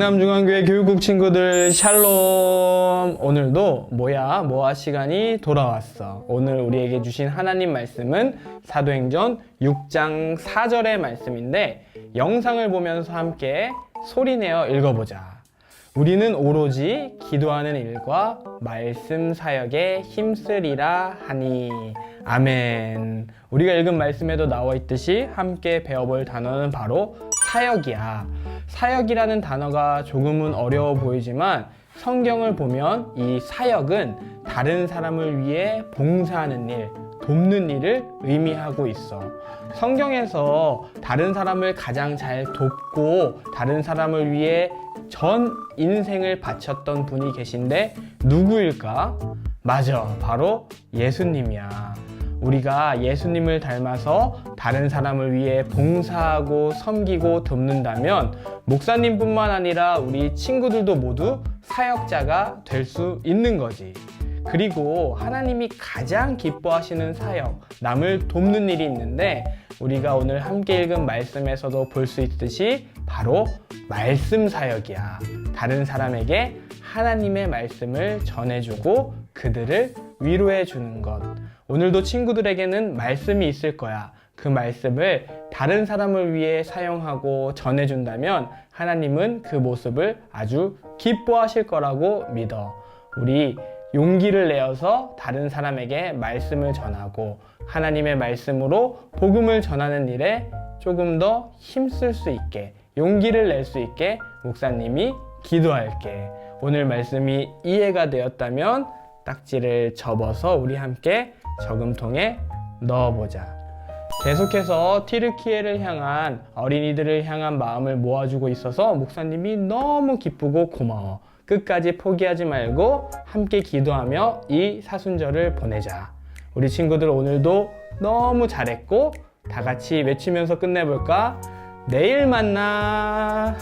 경남중앙교회 교육국 친구들 샬롬. 오늘도 뭐야 뭐하 시간이 돌아왔어. 오늘 우리에게 주신 하나님 말씀은 사도행전 6장 4절의 말씀인데 영상을 보면서 함께 소리내어 읽어보자. 우리는 오로지 기도하는 일과 말씀 사역에 힘쓰리라 하니. 아멘. 우리가 읽은 말씀에도 나와 있듯이 함께 배워볼 단어는 바로 사역이야. 사역이라는 단어가 조금은 어려워 보이지만 성경을 보면 이 사역은 다른 사람을 위해 봉사하는 일, 돕는 일을 의미하고 있어. 성경에서 다른 사람을 가장 잘 돕고 다른 사람을 위해 전 인생을 바쳤던 분이 계신데 누구일까? 맞아. 바로 예수님이야. 우리가 예수님을 닮아서 다른 사람을 위해 봉사하고 섬기고 돕는다면 목사님뿐만 아니라 우리 친구들도 모두 사역자가 될 수 있는 거지. 그리고 하나님이 가장 기뻐하시는 사역, 남을 돕는 일이 있는데 우리가 오늘 함께 읽은 말씀에서도 볼 수 있듯이 바로 말씀 사역이야. 다른 사람에게 하나님의 말씀을 전해주고 그들을 위로해 주는 것. 오늘도 친구들에게는 말씀이 있을 거야. 그 말씀을 다른 사람을 위해 사용하고 전해준다면 하나님은 그 모습을 아주 기뻐하실 거라고 믿어. 우리 용기를 내어서 다른 사람에게 말씀을 전하고 하나님의 말씀으로 복음을 전하는 일에 조금 더 힘쓸 수 있게 용기를 낼 수 있게 목사님이 기도할게. 오늘 말씀이 이해가 되었다면 딱지를 접어서 우리 함께 저금통에 넣어보자. 계속해서 티르키예를 향한 어린이들을 향한 마음을 모아주고 있어서 목사님이 너무 기쁘고 고마워. 끝까지 포기하지 말고 함께 기도하며 이 사순절을 보내자. 우리 친구들 오늘도 너무 잘했고 다 같이 외치면서 끝내볼까? 내일 만나.